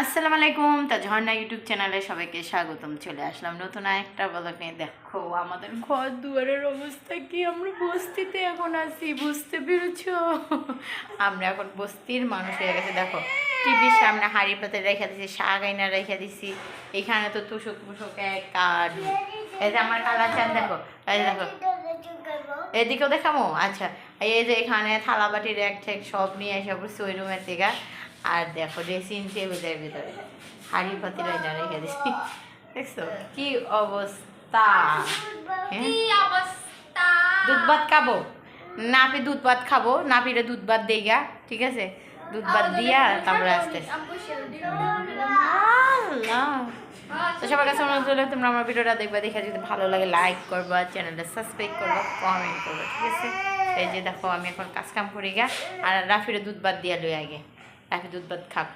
আসসালামু আলাইকুম তা ঝর্ণা ইউটিউব চ্যানেলে সবাইকে স্বাগতম। চলে আসলাম নতুন একটা ব্লগ নিয়ে। দেখো, আমাদের ঘর দুয়ারের অবস্থা কি? আমরা বস্তিতে এখন আছি, বুঝতে পেরেছ? আমরা এখন বস্তির মানুষ হয়ে গেছে। দেখো, টিভির সামনে হাড়ি পাতে রেখে দিছি শাক আইনা রেখে দিছি এখানে তো তুষক মুসক এক কাঠ এই যে আমার কালা চান, দেখো, এই দেখো। এদিকেও দেখামো? আচ্ছা এই যে এখানে থালা বাটির এক ঠেক সব নিয়ে এসে পড়ছি ওই রুমের থেকে আর দেখো ড্রেসিং টেবিলের ভিতরে। হাড়ি পাতি রাইনা রেখে দিচ্ছি দেখছ? কি অবস্থা? হ্যাঁ? দুধ ভাত খাব? নাপি দুধ ভাত খাব। নাপিরে দুধ ভাত দেইগা ঠিক আছে? দুধ ভাত দিয়া তারপরে আসতে। তো সবার কাছে অনুরোধ হলো তোমরা আমার ভিডিওটা দেখবা দেখে যদি ভালো লাগে লাইক করবা চ্যানেলটা সাবস্ক্রাইব করবা কমেন্ট করবা ঠিক আছে? এই যে দেখো আমি এখন কাজ কাম করি গা। আর রাফিরে দুধ ভাত দিয়া লই আগে। রাফি দুধ ভাত খাক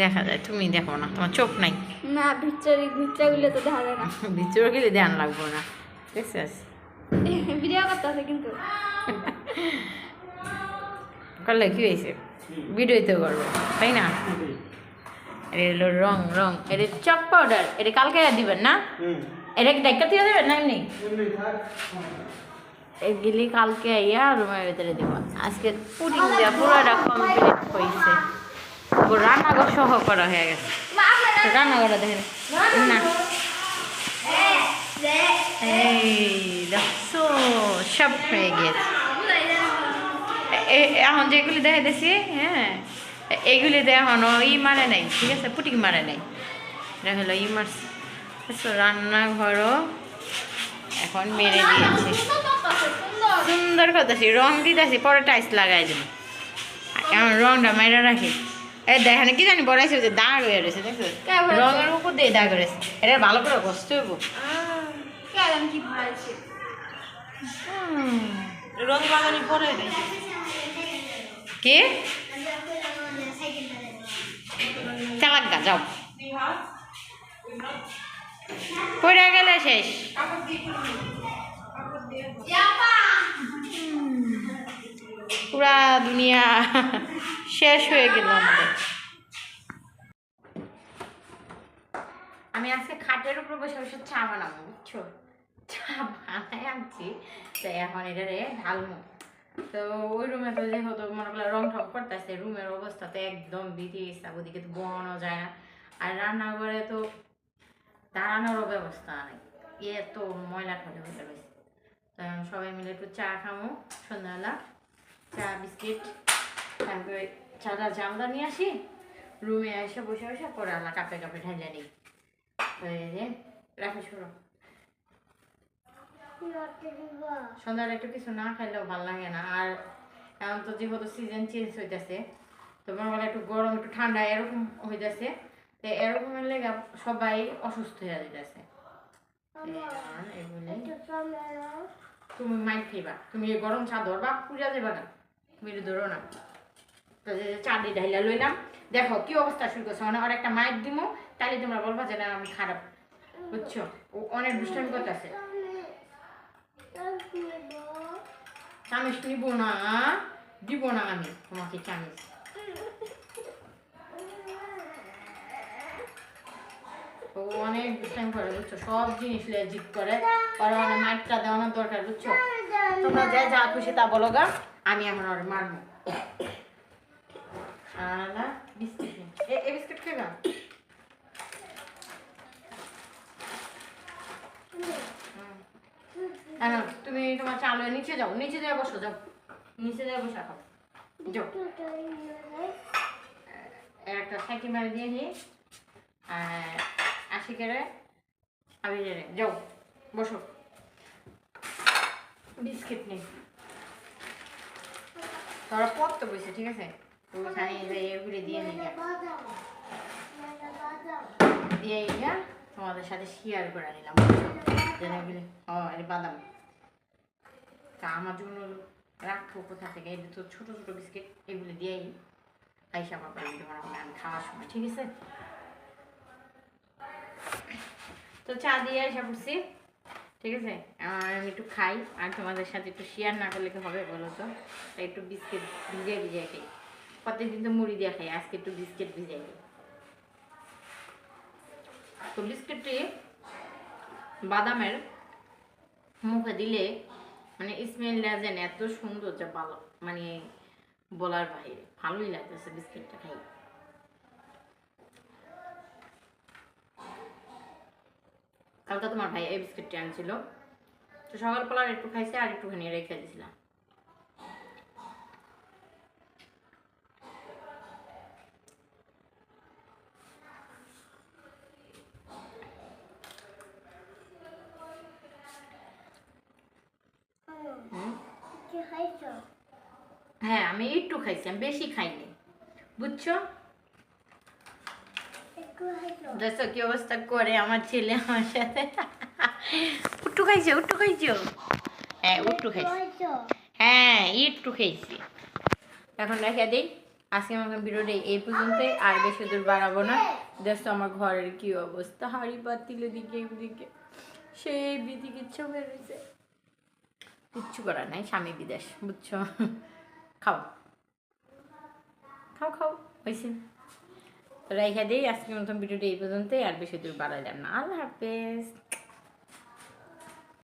দেখা যায় তুমি দেখো না তোমার চোখ নাই। না ভিতরে ভিতরে তো দেখা যায় না। ভিতরে গেলে ধ্যান লাগবো না দেখছিস? ভিডিও করতে আছে কিন্তু। করলে কি হয়েছে? ভিডিওতে করব তাই না? এটা হলো রং রং এটা চক পাউডার এটা কালকে দিবেন না? এটা ডাক্তার থেকে দেবেন না এমনি? এগুলি কালকে ইয়া রুমের ভিতরে দেবো। আজকে পুডিং দেওয়া পুরোটা কমপ্লিট হয়েছে রান্নাঘর সহ করা হয়ে গেছে। রান্নাঘরটা দেখে না। এই দেখছ, সব হয়ে গেছে। এখন যেগুলি দেখা দিছি হ্যাঁ এইগুলি এখনও ই মারে নাই, ঠিক আছে? পুটিক মারে নাই। এটা ই মারছে। রান্নাঘরও এখন মেরে দিয়েছে। সুন্দর করতেছি রং দিতেছি পরে টাইস লাগাই দেবো। এখন রংটা মেরে রাখি। এ দেখেন কি জানি বড়াইছে যে দাগ হয়ে রয়েছে দেখছ? রঙের উপর দিয়ে দাগ রয়েছে। এটা ভালো করে কষ্ট হইব। কি রং বাগানি পরে কি? চালাক গা যাও। পড়ে গেলে শেষ। পুরা দুনিয়া শেষ হয়ে গেল আমাদের। আমি আজকে খাটের উপর বসে বসে চা বানাবো, বুঝছ? চা বানাই আনছি, তো এখন এটা রে ঢালমু তো ওই রুমে তো যেহেতু মনে করলে রং ঠক করতেছে রুমের অবস্থা তো একদম গেছে ওদিকে তো বসানো যায় না। আর রান্নাঘরে তো দাঁড়ানোরও ব্যবস্থা নেই এ তো ময়লা ঠলে হয়ে রয়েছে। সবাই মিলে একটু চা খামো সন্ধ্যাবেলা। চা, বিস্কিট, তারপরে চাটা জামদা নিয়ে আসি। রুমে এসে বসে বসে পরে আল্লাহ কাপে কাপে ঢাইলে নিই যে শুরু সন্ধ্যাটা একটু কিছু না খাইলেও ভালো লাগে না। আর এখন তো যেহেতু সিজন চেঞ্জ হইতেছে, তো মনে করলে একটু গরম, একটু ঠান্ডা এরকম হইতেছে, তো এরকমের লেগে সবাই অসুস্থ হয়ে যেতেছে এগুলি তুমি মাইক খাইবা তুমি এই গরম চা ধরবা পূজা দেবা না। তুমি ধরো না। তো যে চা দিয়ে ঢাইলা লইলাম। দেখো কি অবস্থা শুরু করছে। মানে ওর একটা মাইক দিমো তাহলে তোমরা বলবা যে না আমি খারাপ। বুঝছ? ও অনেক দুষ্টামি করতেছে। চামিচ নিব। না দিব না আমি। তোমাকে চামিচ অনেক বুঝছ? সব জিনিস করে। আর মানে মাইকটা দেওয়ানোর দরকার, বুঝছ? তোমরা যা খুশি তা বলো গা। আমি এখন মারবো। তুমি তোমার চালু নিচে যাও, নিচে দিয়ে বসো, যাও। নিচে দিয়ে বসে খাও যাও। একটা মারি দিয়ে নি। আশি করে আমি রে যাও, বসো। বিস্কিট নেই তোরা পড়তে বসে ঠিক আছে? তো ওখানে এই যে এগুলি দিয়ে নিই দিয়ে তোমাদের সাথে শেয়ার করে নিলাম এগুলি, ও বাদাম। তা আমার জন্য রাখব কোথা থেকে? এই তো ছোটো ছোটো বিস্কিট, এগুলি দিয়েই আইসা বাবা আমি খাওয়ার সময়, ঠিক আছে? তো চা দিয়ে আসা পড়ছি। ঠিক আছে? আমি একটু খাই, আর তোমাদের সাথে একটু শেয়ার না করলে কি হবে বলো তো? একটু বিস্কিট ভিজিয়ে ভিজিয়ে খাই। প্রত্যেকদিন তো মুড়ি দিয়ে খাই, আজকে একটু বিস্কিট ভিজাই দিই। তো বিস্কিটটি বাদামের মুখে দিলে মানে স্মেলটা যেন এত সুন্দর যে ভালো মানে বলার বাইরে ভালোই লাগতেছে বিস্কিটটা খাই। কালকে তোমার ভাই এই বিস্কিটটি আনছিল। তো সকালবেলা আর একটু খাইছে আর একটুখানি রেখে দিয়েছিলাম। হ্যাঁ আমি একটু খাইছি আমি বেশি খাইনি। বুঝছ? দেখো কি অবস্থা করে আমার ছেলে আমার সাথে। উট্টু খাইছো উট্টু খাইছো? হ্যাঁ উট্টু খাইছি। হ্যাঁ একটু খেয়েছি এখন রেখে দিই। আজকে আমার ভিডিওটা এই পর্যন্তই। আর বেশি দূর বাড়াবো না। দেখছ আমার ঘরের কি অবস্থা। হাড়ি পাতিল দিকে ওদিকে। সেই বিদিকে ইচ্ছা বেরোছে কিচ্ছু করার নাই, স্বামী বিদেশ, বুঝছ? খাও। খাও খাও। হয়েছে রেখে দিই আজকের মতন ভিডিওটি এই পর্যন্তই আর বেশি দূর বাড়াইলাম না। আল্লাহ হাফেজ।